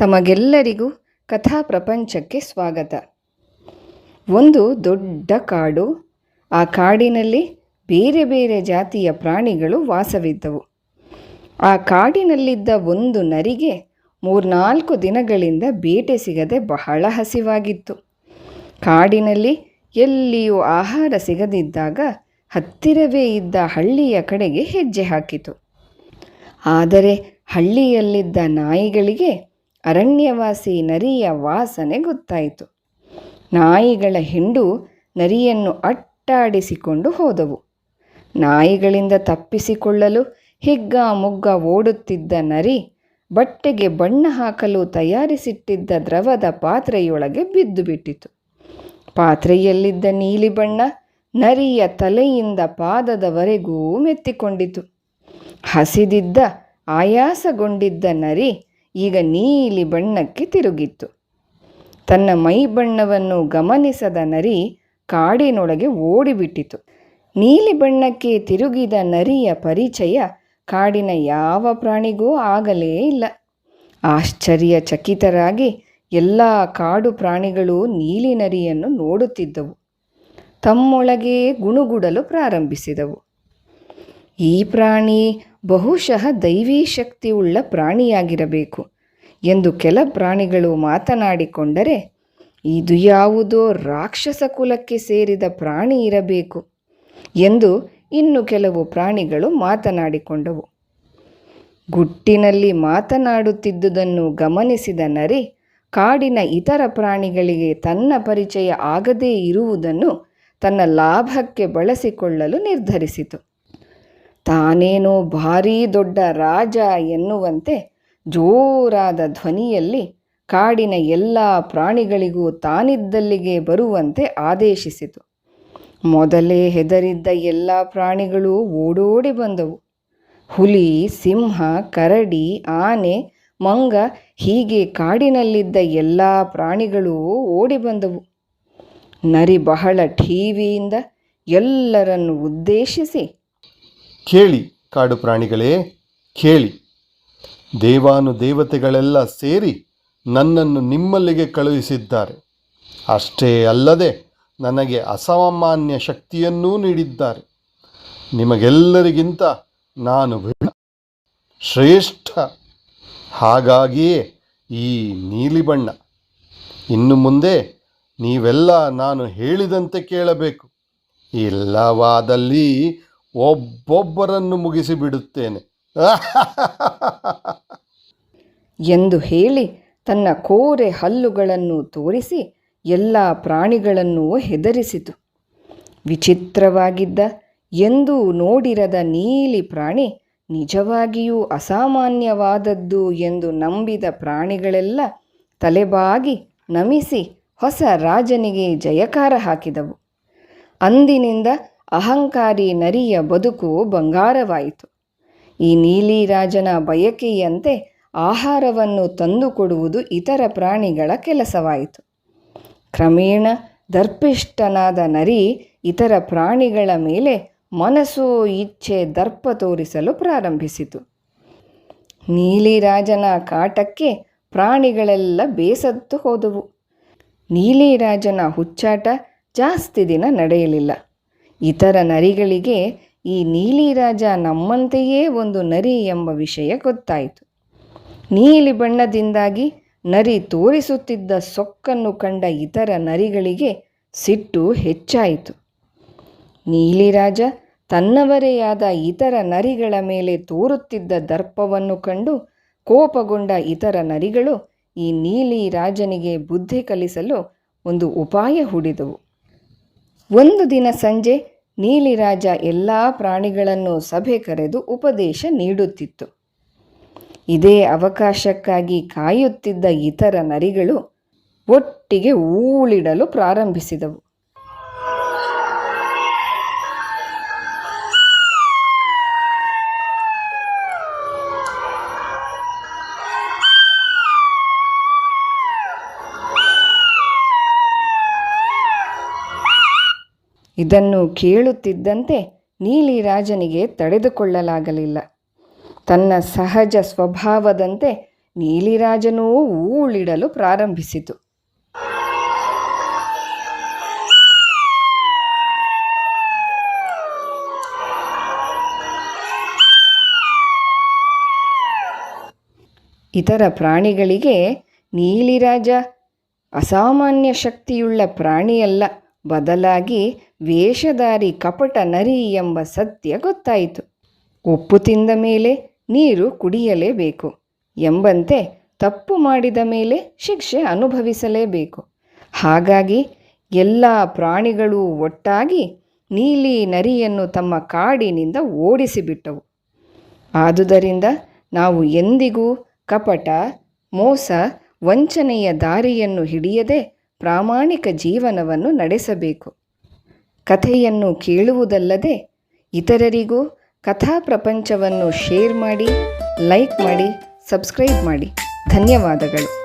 ತಮಗೆಲ್ಲರಿಗೂ ಕಥಾ ಪ್ರಪಂಚಕ್ಕೆ ಸ್ವಾಗತ. ಒಂದು ದೊಡ್ಡ ಕಾಡು. ಆ ಕಾಡಿನಲ್ಲಿ ಬೇರೆ ಬೇರೆ ಜಾತಿಯ ಪ್ರಾಣಿಗಳು ವಾಸವಿದ್ದವು. ಆ ಕಾಡಿನಲ್ಲಿದ್ದ ಒಂದು ನರಿಗೆ ಮೂರ್ನಾಲ್ಕು ದಿನಗಳಿಂದ ಬೇಟೆ ಸಿಗದೆ ಬಹಳ ಹಸಿವಾಗಿತ್ತು. ಕಾಡಿನಲ್ಲಿ ಎಲ್ಲಿಯೂ ಆಹಾರ ಸಿಗದಿದ್ದಾಗ ಹತ್ತಿರವೇ ಇದ್ದ ಹಳ್ಳಿಯ ಕಡೆಗೆ ಹೆಜ್ಜೆ ಹಾಕಿತು. ಆದರೆ ಹಳ್ಳಿಯಲ್ಲಿದ್ದ ನಾಯಿಗಳಿಗೆ ಅರಣ್ಯವಾಸಿ ನರಿಯ ವಾಸನೆ ಗೊತ್ತಾಯಿತು. ನಾಯಿಗಳ ಹಿಂಡು ನರಿಯನ್ನು ಅಟ್ಟಾಡಿಸಿಕೊಂಡು ಹೋದವು. ನಾಯಿಗಳಿಂದ ತಪ್ಪಿಸಿಕೊಳ್ಳಲು ಹಿಗ್ಗ ಮುಗ್ಗ ಓಡುತ್ತಿದ್ದ ನರಿ ಬಟ್ಟೆಗೆ ಬಣ್ಣ ಹಾಕಲು ತಯಾರಿಸಿಟ್ಟಿದ್ದ ದ್ರವದ ಪಾತ್ರೆಯೊಳಗೆ ಬಿದ್ದು ಬಿಟ್ಟಿತು ಪಾತ್ರೆಯಲ್ಲಿದ್ದ ನೀಲಿ ಬಣ್ಣ ನರಿಯ ತಲೆಯಿಂದ ಪಾದದವರೆಗೂ ಮೆತ್ತಿಕೊಂಡಿತು. ಹಸಿದಿದ್ದ ಆಯಾಸಗೊಂಡಿದ್ದ ನರಿ ಈಗ ನೀಲಿ ಬಣ್ಣಕ್ಕೆ ತಿರುಗಿತ್ತು. ತನ್ನ ಮೈ ಬಣ್ಣವನ್ನು ಗಮನಿಸದ ನರಿ ಕಾಡಿನೊಳಗೆ ಓಡಿಬಿಟ್ಟಿತು. ನೀಲಿ ಬಣ್ಣಕ್ಕೆ ತಿರುಗಿದ ನರಿಯ ಪರಿಚಯ ಕಾಡಿನ ಯಾವ ಪ್ರಾಣಿಗೂ ಆಗಲೇ ಇಲ್ಲ. ಆಶ್ಚರ್ಯಚಕಿತರಾಗಿ ಎಲ್ಲ ಕಾಡು ಪ್ರಾಣಿಗಳು ನೀಲಿ ನರಿಯನ್ನು ನೋಡುತ್ತಿದ್ದವು. ತಮ್ಮೊಳಗೆ ಗುಣುಗುಡಲು ಪ್ರಾರಂಭಿಸಿದವು. ಈ ಪ್ರಾಣಿ ಬಹುಶಃ ದೈವೀ ಶಕ್ತಿಯುಳ್ಳ ಪ್ರಾಣಿಯಾಗಿರಬೇಕು ಎಂದು ಕೆಲ ಪ್ರಾಣಿಗಳು ಮಾತನಾಡಿಕೊಂಡರೆ, ಇದು ಯಾವುದೋ ರಾಕ್ಷಸ ಕುಲಕ್ಕೆ ಸೇರಿದ ಪ್ರಾಣಿ ಇರಬೇಕು ಎಂದು ಇನ್ನು ಕೆಲವು ಪ್ರಾಣಿಗಳು ಮಾತನಾಡಿಕೊಂಡವು. ಗುಟ್ಟಿನಲ್ಲಿ ಮಾತನಾಡುತ್ತಿದ್ದುದನ್ನು ಗಮನಿಸಿದ ನರಿ, ಕಾಡಿನ ಇತರ ಪ್ರಾಣಿಗಳಿಗೆ ತನ್ನ ಪರಿಚಯ ಆಗದೇ ಇರುವುದನ್ನು ತನ್ನ ಲಾಭಕ್ಕೆ ಬಳಸಿಕೊಳ್ಳಲು ನಿರ್ಧರಿಸಿತು. ತಾನೇನೋ ಭಾರೀ ದೊಡ್ಡ ರಾಜ ಎನ್ನುವಂತೆ ಜೋರಾದ ಧ್ವನಿಯಲ್ಲಿ ಕಾಡಿನ ಎಲ್ಲ ಪ್ರಾಣಿಗಳಿಗೂ ತಾನಿದ್ದಲ್ಲಿಗೆ ಬರುವಂತೆ ಆದೇಶಿಸಿತು. ಮೊದಲೇ ಹೆದರಿದ್ದ ಎಲ್ಲ ಪ್ರಾಣಿಗಳು ಓಡೋಡಿ ಬಂದವು. ಹುಲಿ, ಸಿಂಹ, ಕರಡಿ, ಆನೆ, ಮಂಗ ಹೀಗೆ ಕಾಡಿನಲ್ಲಿದ್ದ ಎಲ್ಲ ಪ್ರಾಣಿಗಳೂ ಓಡಿ ಬಂದವು. ನರಿ ಬಹಳ ಠೀವಿಯಿಂದ ಎಲ್ಲರನ್ನು ಉದ್ದೇಶಿಸಿ ಕೇಳಿ, ಕಾಡು ಪ್ರಾಣಿಗಳೇ, ಕೇಳಿ. ದೇವಾನು ದೇವತೆಗಳೆಲ್ಲ ಸೇರಿ ನನ್ನನ್ನು ನಿಮ್ಮಲ್ಲಿಗೆ ಕಳುಹಿಸಿದ್ದಾರೆ. ಅಷ್ಟೇ ಅಲ್ಲದೆ ನನಗೆ ಅಸಾಮಾನ್ಯ ಶಕ್ತಿಯನ್ನೂ ನೀಡಿದ್ದಾರೆ. ನಿಮಗೆಲ್ಲರಿಗಿಂತ ನಾನು ಶ್ರೇಷ್ಠ. ಹಾಗಾಗಿಯೇ ಈ ನೀಲಿ ಬಣ್ಣ, ಇನ್ನು ಮುಂದೆ ನೀವೆಲ್ಲ ನಾನು ಹೇಳಿದಂತೆ ಕೇಳಬೇಕು. ಇಲ್ಲವಾದಲ್ಲಿ ಒಬ್ಬೊಬ್ಬರನ್ನು ಮುಗಿಸಿ ಬಿಡುತ್ತೇನೆ. ಎಂದು ಹೇಳಿ ತನ್ನ ಕೋರೆ ಹಲ್ಲುಗಳನ್ನು ತೋರಿಸಿ ಎಲ್ಲ ಪ್ರಾಣಿಗಳನ್ನು ಹೆದರಿಸಿತು. ವಿಚಿತ್ರವಾಗಿದ್ದ ಎಂದೂ ನೋಡಿರದ ನೀಲಿ ಪ್ರಾಣಿ ನಿಜವಾಗಿಯೂ ಅಸಾಮಾನ್ಯವಾದದ್ದು ಎಂದು ನಂಬಿದ ಪ್ರಾಣಿಗಳೆಲ್ಲ ತಲೆಬಾಗಿ ನಮಿಸಿ ಹೊಸ ರಾಜನಿಗೆ ಜಯಕಾರ ಹಾಕಿದವು. ಅಂದಿನಿಂದ ಅಹಂಕಾರಿ ನರಿಯ ಬದುಕು ಬಂಗಾರವಾಯಿತು. ಈ ನೀಲಿ ರಾಜನ ಬಯಕೆಯಂತೆ ಆಹಾರವನ್ನು ತಂದುಕೊಡುವುದು ಇತರ ಪ್ರಾಣಿಗಳ ಕೆಲಸವಾಯಿತು. ಕ್ರಮೇಣ ದರ್ಪಿಷ್ಟನಾದ ನರಿ ಇತರ ಪ್ರಾಣಿಗಳ ಮೇಲೆ ಮನಸ್ಸು ಇಚ್ಛೆ ದರ್ಪ ತೋರಿಸಲು ಪ್ರಾರಂಭಿಸಿತು. ನೀಲಿ ರಾಜನ ಕಾಟಕ್ಕೆ ಪ್ರಾಣಿಗಳೆಲ್ಲ ಬೇಸತ್ತು ಹೋದವು. ನೀಲಿ ರಾಜನ ಹುಚ್ಚಾಟ ಜಾಸ್ತಿ ದಿನ ನಡೆಯಲಿಲ್ಲ. ಇತರ ನರಿಗಳಿಗೆ ಈ ನೀಲಿ ರಾಜ ನಮ್ಮಂತೆಯೇ ಒಂದು ನರಿ ಎಂಬ ವಿಷಯ ಗೊತ್ತಾಯಿತು. ನೀಲಿ ಬಣ್ಣದಿಂದಾಗಿ ನರಿ ತೋರಿಸುತ್ತಿದ್ದ ಸೊಕ್ಕನ್ನು ಕಂಡ ಇತರ ನರಿಗಳಿಗೆ ಸಿಟ್ಟು ಹೆಚ್ಚಾಯಿತು. ನೀಲಿರಾಜ ತನ್ನವರೆಯಾದ ಇತರ ನರಿಗಳ ಮೇಲೆ ತೋರುತ್ತಿದ್ದ ದರ್ಪವನ್ನು ಕಂಡು ಕೋಪಗೊಂಡ ಇತರ ನರಿಗಳು ಈ ನೀಲಿ ರಾಜನಿಗೆ ಬುದ್ಧಿ ಕಲಿಸಲು ಒಂದು ಉಪಾಯ ಹೂಡಿದವು. ಒಂದು ದಿನ ಸಂಜೆ ನೀಲಿರಾಜ ಎಲ್ಲ ಪ್ರಾಣಿಗಳನ್ನು ಸಭೆ ಕರೆದು ಉಪದೇಶ ನೀಡುತ್ತಿತ್ತು. ಇದೇ ಅವಕಾಶಕ್ಕಾಗಿ ಕಾಯುತ್ತಿದ್ದ ಇತರ ನರಿಗಳು ಒಟ್ಟಿಗೆ ಊಳಿಡಲು ಪ್ರಾರಂಭಿಸಿದವು. ಇದನ್ನು ಕೇಳುತ್ತಿದ್ದಂತೆ ನೀಲಿ ರಾಜನಿಗೆ ತಡೆದುಕೊಳ್ಳಲಾಗಲಿಲ್ಲ. ತನ್ನ ಸಹಜ ಸ್ವಭಾವದಂತೆ ನೀಲಿರಾಜನೂ ಊಳಿಡಲು ಪ್ರಾರಂಭಿಸಿತು. ಇತರ ಪ್ರಾಣಿಗಳಿಗೆ ನೀಲಿರಾಜ ಅಸಾಮಾನ್ಯ ಶಕ್ತಿಯುಳ್ಳ ಪ್ರಾಣಿಯಲ್ಲ, ಬದಲಾಗಿ ವೇಷಧಾರಿ ಕಪಟ ನರಿ ಎಂಬ ಸತ್ಯ ಗೊತ್ತಾಯಿತು. ಉಪ್ಪು ತಿಂದ ಮೇಲೆ ನೀರು ಕುಡಿಯಲೇಬೇಕು ಎಂಬಂತೆ ತಪ್ಪು ಮಾಡಿದ ಮೇಲೆ ಶಿಕ್ಷೆ ಅನುಭವಿಸಲೇಬೇಕು. ಹಾಗಾಗಿ ಎಲ್ಲ ಪ್ರಾಣಿಗಳು ಒಟ್ಟಾಗಿ ನೀಲಿ ನರಿಯನ್ನು ತಮ್ಮ ಕಾಡಿನಿಂದ ಓಡಿಸಿಬಿಟ್ಟವು. ಆದುದರಿಂದ ನಾವು ಎಂದಿಗೂ ಕಪಟ, ಮೋಸ, ವಂಚನೆಯ ದಾರಿಯನ್ನು ಹಿಡಿಯದೆ ಪ್ರಾಮಾಣಿಕ ಜೀವನವನ್ನು ನಡೆಸಬೇಕು. ಕಥೆಯನ್ನು ಕೇಳುವುದಲ್ಲದೆ ಇತರರಿಗೂ ಕಥಾ ಪ್ರಪಂಚವನ್ನು ಶೇರ್ ಮಾಡಿ ಲೈಕ್ ಮಾಡಿ ಸಬ್ಸ್ಕ್ರೈಬ್ ಮಾಡಿ. ಧನ್ಯವಾದಗಳು.